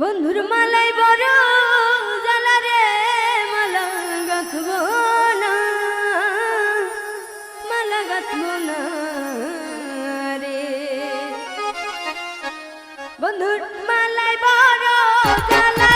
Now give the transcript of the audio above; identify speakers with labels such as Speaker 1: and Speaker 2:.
Speaker 1: বন্ধুর মালাই বড় জালারে মালা গাঁথব না। মালা গাঁথব না রে। বন্ধুর মালাই বড় জালা